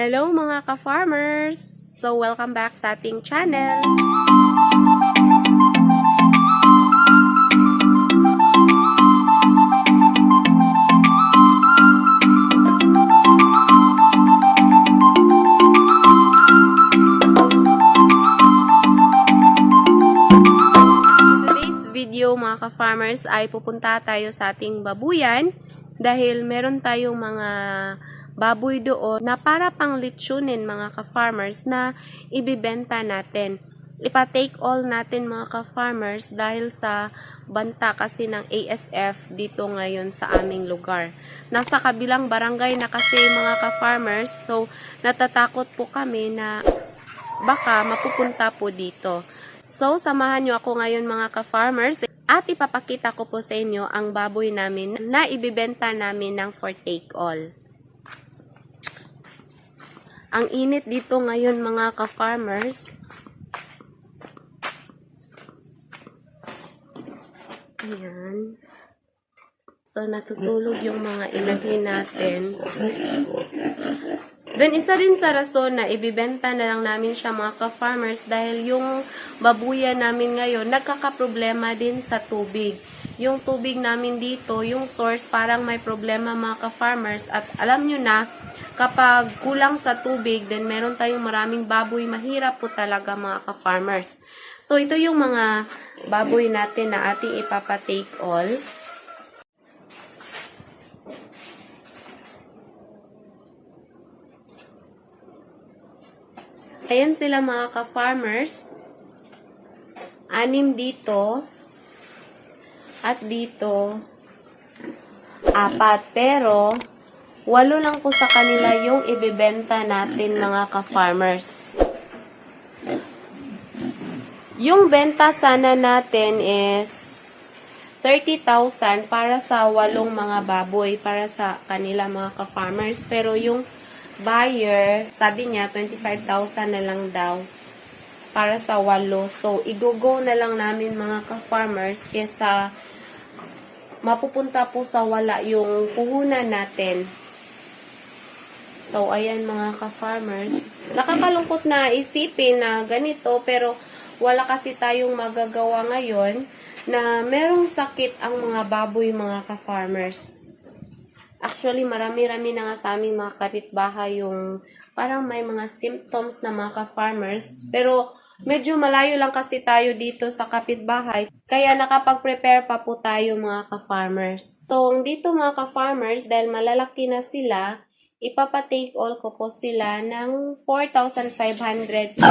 Hello mga ka-farmers! So, welcome back sa ating channel. video mga ka-farmers ay pupunta tayo sa ating babuyan dahil meron tayong mga baboy doon na para pang litsunin mga ka-farmers na ibibenta natin. Ipa-take all natin mga ka-farmers dahil sa banta kasi ng ASF dito ngayon sa aming lugar. Nasa kabilang barangay na kasi mga ka-farmers so natatakot po kami na baka mapupunta po dito. So, samahan nyo ako ngayon mga ka-farmers at ipapakita ko po sa inyo ang baboy namin na ibibenta namin ng for take all. Ang init dito ngayon mga ka-farmers. Ayan. So, natutulog yung mga inahin natin. Then, isa din sa rason na ibibenta na lang namin siya mga ka-farmers dahil yung babuyan namin ngayon, nagkakaproblema din sa tubig. Yung tubig namin dito, yung source, parang may problema mga ka-farmers. At alam nyo na, kapag kulang sa tubig, then meron tayong maraming baboy, mahirap po talaga mga ka-farmers. So, ito yung mga baboy natin na ating ipapatake all. Ayan sila mga ka-farmers. Anim dito. At dito. Apat. Pero, walo lang po sa kanila yung ibibenta natin mga ka-farmers. Yung benta sana natin is 30,000 para sa walong mga baboy para sa kanila mga ka-farmers. Pero yung buyer, sabi niya 25,000 na lang daw para sa walo. So, igogo na lang namin mga ka-farmers kesa mapupunta po sa wala yung puhunan natin. So, ayan mga ka-farmers. Nakakalungkot na isipin na ganito pero wala kasi tayong magagawa ngayon na merong sakit ang mga baboy mga ka-farmers. Actually, marami-rami na nga sa aming mga kapitbahay yung parang may mga symptoms na mga ka-farmers. Pero medyo malayo lang kasi tayo dito sa kapitbahay. Kaya nakapag-prepare pa po tayo mga ka-farmers. So, dito mga ka-farmers, dahil malalaki na sila, ipapatake all ko po sila ng 4,500 to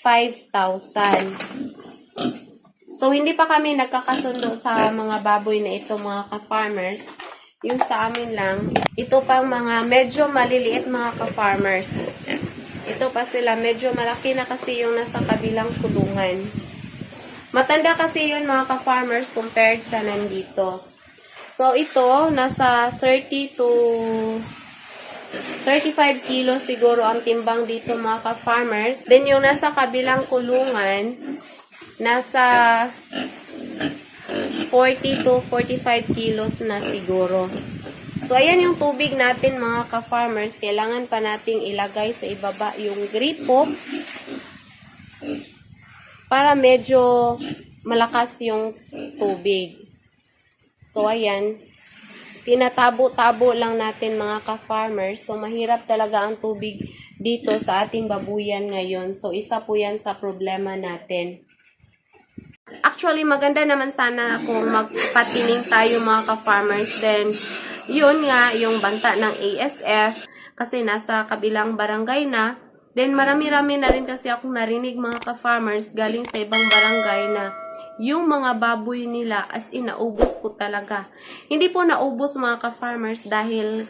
5,000. So, hindi pa kami nagkakasundo sa mga baboy na ito mga ka-farmers. Yung sa amin lang, ito pang mga medyo maliliit mga ka-farmers. Ito pa sila, medyo malaki na kasi yung nasa kabilang kulungan. Matanda kasi yun mga ka-farmers compared sa nandito. So, ito, nasa 30 to 35 kilos siguro ang timbang dito mga ka-farmers. Then, yung nasa kabilang kulungan, nasa 40 to 45 kilos na siguro. So, ayan yung tubig natin mga ka-farmers. Kailangan pa nating ilagay sa ibaba yung gripo para medyo malakas yung tubig. So, ayan. Tinatabo-tabo lang natin mga ka-farmers. So, mahirap talaga ang tubig dito sa ating babuyan ngayon. So, isa po yan sa problema natin. Actually, maganda naman sana kung magpatining tayo mga ka-farmers. Then, yun nga, yung banta ng ASF, kasi nasa kabilang barangay na. Then, marami-rami na rin kasi akong narinig mga ka-farmers galing sa ibang barangay na yung mga baboy nila as in naubos po talaga. Hindi po naubos mga ka-farmers dahil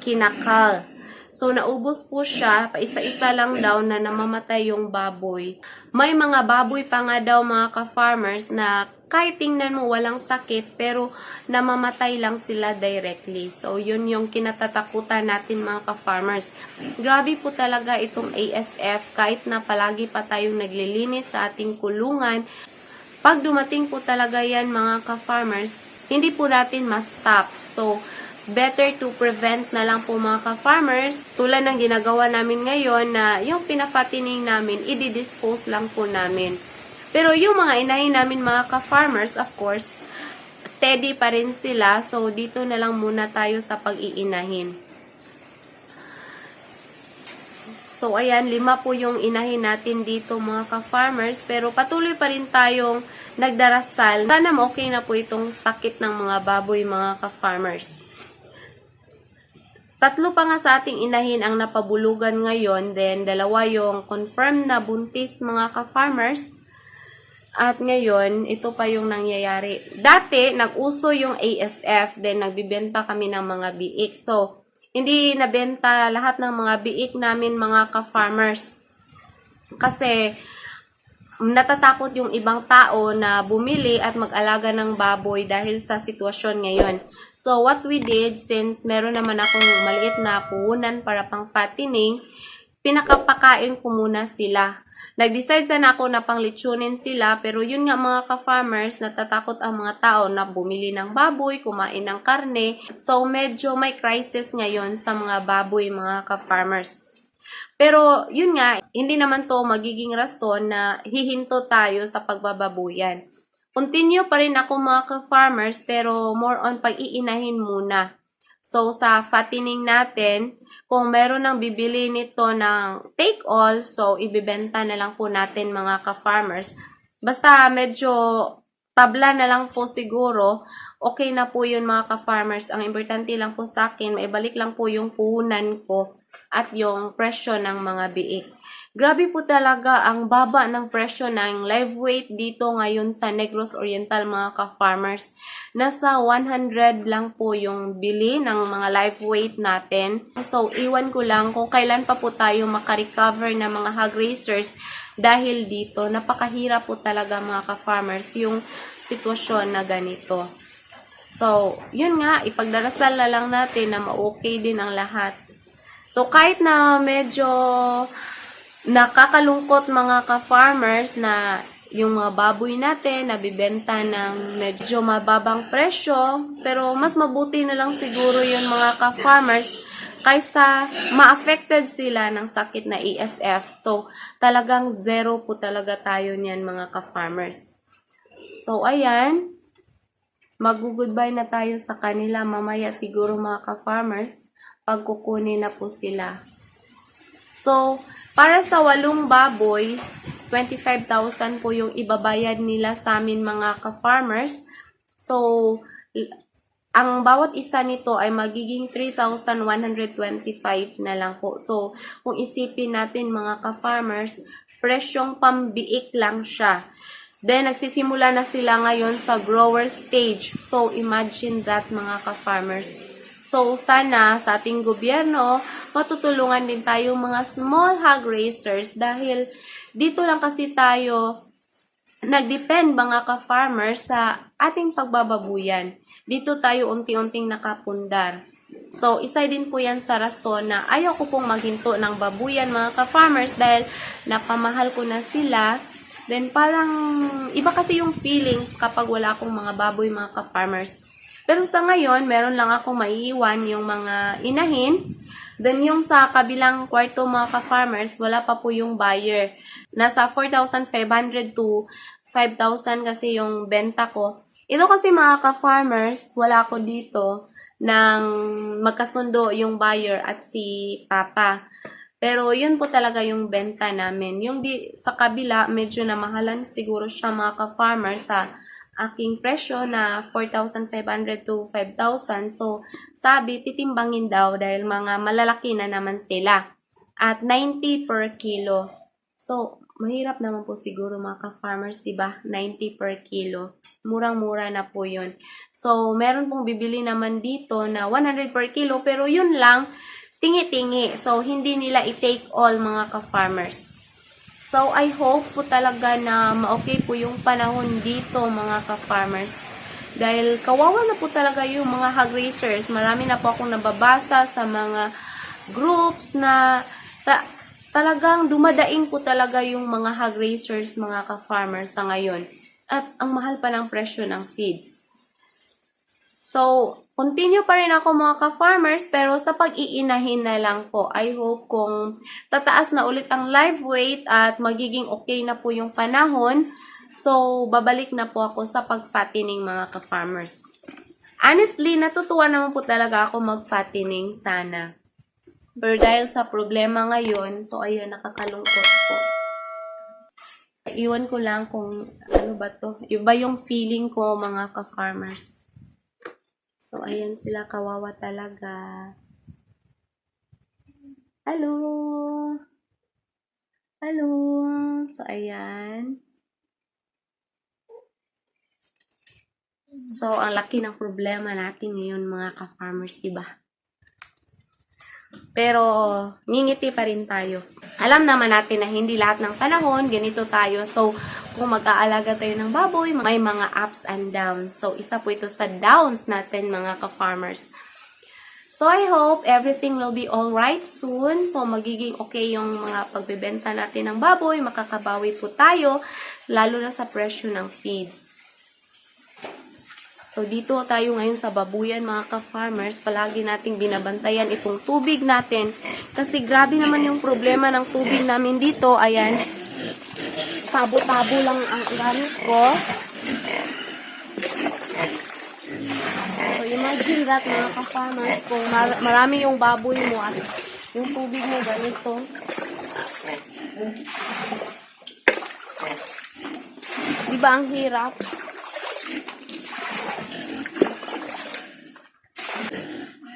kinakal. So, naubos po siya, pa isa-isa lang daw na namamatay yung baboy. May mga baboy pa nga daw mga ka-farmers na kahit tingnan mo walang sakit, pero namamatay lang sila directly. So, yun yung kinatatakutan natin mga ka-farmers. Grabe po talaga itong ASF, kahit na palagi pa tayong naglilinis sa ating kulungan, pag dumating po talaga yan mga ka-farmers, hindi po natin ma-stop. So, better to prevent na lang po mga ka-farmers. Tulad ng ginagawa namin ngayon na yung pinafattening namin, i-dispose lang po namin. Pero yung mga inahin namin mga ka-farmers, of course, steady pa rin sila. So, dito na lang muna tayo sa pag-iinahin. So, ayan, lima po yung inahin natin dito mga ka-farmers. Pero patuloy pa rin tayong nagdarasal. Sana okay na po itong sakit ng mga baboy mga ka-farmers. Tatlo pa nga sa ating inahin ang napabulugan ngayon. Then, dalawa yung confirmed na buntis mga ka-farmers. At ngayon, ito pa yung nangyayari. Dati, nag-uso yung ASF, then nagbibenta kami ng mga biik. So, hindi nabenta lahat ng mga biik namin mga ka-farmers. Kasi, natatakot yung ibang tao na bumili at mag-alaga ng baboy dahil sa sitwasyon ngayon. So, what we did, since meron naman akong maliit na puhunan para pang fattening, pinakapakain ko muna sila. Nag-decide sana ako na panglitsunin sila, pero yun nga mga ka-farmers, natatakot ang mga tao na bumili ng baboy, kumain ng karne. So, medyo may crisis ngayon sa mga baboy, mga ka-farmers. Pero, yun nga, hindi naman to magiging rason na hihinto tayo sa pagbababuyan. Continue pa rin ako mga ka-farmers, pero more on pag-iinahin muna. So, sa fattening natin, kung meron ng bibili nito ng take all, so ibibenta na lang po natin mga ka-farmers. Basta medyo tabla na lang po siguro, okay na po yun mga ka-farmers. Ang importante lang po sa akin, maibalik lang po yung puhunan ko at yung presyo ng mga biik. Grabe po talaga ang baba ng presyo ng live weight dito ngayon sa Negros Oriental mga ka-farmers. Nasa 100 lang po yung bili ng mga live weight natin. So, iwan ko lang kung kailan pa po tayo makarecover ng mga hog racers dahil dito, napakahirap po talaga mga ka-farmers yung sitwasyon na ganito. So, yun nga, ipagdarasal na lang natin na ma-okay din ang lahat. So, kahit na medyo nakakalungkot mga ka-farmers na yung mga baboy natin nabibenta ng medyo mababang presyo, pero mas mabuti na lang siguro yun mga ka-farmers kaysa ma-affected sila ng sakit na ESF. So, talagang zero po talaga tayo niyan mga ka-farmers. So, ayan. Mag-goodbye na tayo sa kanila mamaya siguro mga ka-farmers pag kukunin na po sila. So, para sa walong baboy, 25,000 po yung ibabayad nila sa amin mga ka-farmers. So, ang bawat isa nito ay magiging 3,125 na lang po. So, kung isipin natin mga ka-farmers, presyong pambiik lang siya. Then, nagsisimula na sila ngayon sa grower stage. So, imagine that mga ka-farmers. So, sana sa ating gobyerno, matutulungan din tayo mga small hog raisers dahil dito lang kasi tayo nagdepend mga ka-farmers sa ating pagbababuyan. Dito tayo unti-unting nakapundar. So, isa din po yan sa rason na ayaw ko pong maghinto ng babuyan mga ka-farmers dahil napamahal ko na sila. Then, parang iba kasi yung feeling kapag wala akong mga baboy mga ka-farmers. Pero sa ngayon, meron lang akong maiiwan yung mga inahin. Then, yung sa kabilang kwarto mga ka-farmers, wala pa po yung buyer. Nasa 4,500 to 5,000 kasi yung benta ko. Ito kasi mga ka-farmers, wala ko dito ng magkasundo yung buyer at si Papa. Pero yun po talaga yung benta namin. Yung di, sa kabila, medyo namahalan siguro siya mga ka-farmers sa aking presyo na 4,500 to 5,000. So, sabi, titimbangin daw dahil mga malalaki na naman sila. At 90 per kilo. So, mahirap naman po siguro mga ka-farmers, diba? 90 per kilo. Murang-mura na po yun. So, meron pong bibili naman dito na 100 per kilo, pero yun lang, tingi-tingi. So, hindi nila i-take all mga ka-farmers. So, I hope po talaga na ma-okay po yung panahon dito mga ka-farmers. Dahil kawawa na po talaga yung mga hog racers. Marami na po akong nababasa sa mga groups na ta- talagang dumadaing po talaga yung mga hog racers, mga ka-farmers sa ngayon. At ang mahal pa ng presyo ng feeds. So, continue pa rin ako mga ka-farmers, pero sa pag-iinahin na lang po. I hope kung tataas na ulit ang live weight at magiging okay na po yung panahon, so babalik na po ako sa pag-fattening mga ka-farmers. Honestly, natutuwa naman po talaga ako mag-fattening sana. Pero dahil sa problema ngayon, so ayun, nakakalungkot po. Iwan ko lang kung ano ba to. Iba yung feeling ko mga ka-farmers. So, ayan sila, kawawa talaga. Hello! Hello! So, ayan. So, ang laki ng problema natin ngayon mga ka-farmers, diba? Pero, ngingiti pa rin tayo. Alam naman natin na hindi lahat ng panahon, ganito tayo. So, kung mag-aalaga tayo ng baboy, may mga ups and downs. So, isa po ito sa downs natin mga ka-farmers. So, I hope everything will be alright soon. So, magiging okay yung mga pagbebenta natin ng baboy. Makakabawi po tayo, lalo na sa presyo ng feeds. So, dito tayo ngayon sa babuyan, mga ka-farmers. Palagi nating binabantayan itong tubig natin. Kasi grabe naman yung problema ng tubig namin dito. Ayan, tabo-tabo lang ang gamit ko. So, imagine that, mga ka-farmers, kung mar- marami yung baboy mo at yung tubig mo ganito. Di ba ang hirap?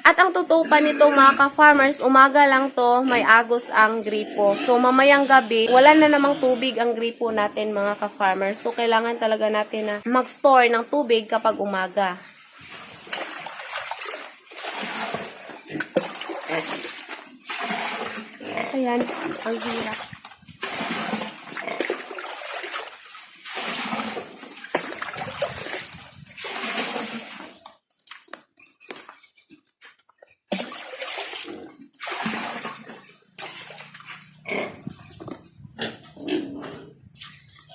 At ang totoo pa nito mga ka-farmers, umaga lang to, may agos ang gripo. So mamayang gabi, wala na namang tubig ang gripo natin mga ka-farmers. So kailangan talaga natin na mag-store ng tubig kapag umaga. Ayan, ang hirap.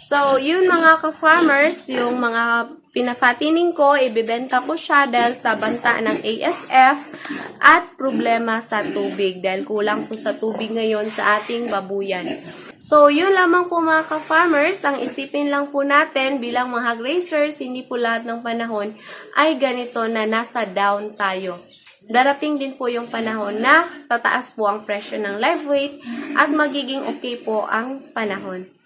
So, yun mga ka-farmers, yung mga pinafatining ko, ibibenta ko siya dahil sa banta ng ASF at problema sa tubig dahil kulang po sa tubig ngayon sa ating babuyan. So, yun lamang po mga ka-farmers, ang isipin lang po natin bilang mga grazers, hindi po lahat ng panahon ay ganito na nasa down tayo. Darating din po yung panahon na tataas po ang presyo ng live weight at magiging okay po ang panahon.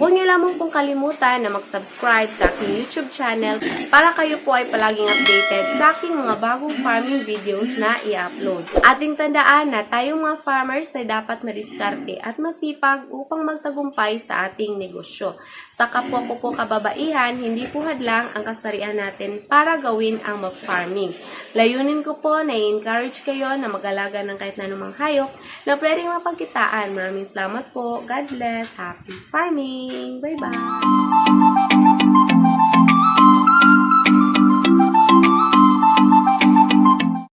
Huwag niyo lamang pong kalimutan na mag-subscribe sa aking YouTube channel para kayo po ay palaging updated sa aking mga bagong farming videos na i-upload. Ating tandaan na tayong mga farmers ay dapat madiskarte at masipag upang magtagumpay sa ating negosyo. Sa kapwa ko po kababaihan, hindi po hadlang ang kasarian natin para gawin ang mag-farming. Layunin ko po na i-encourage kayo na mag-alaga ng kahit na anumang hayop na pwedeng mapagkitaan. Maraming salamat po. God bless. Happy farming. 嗯拜拜。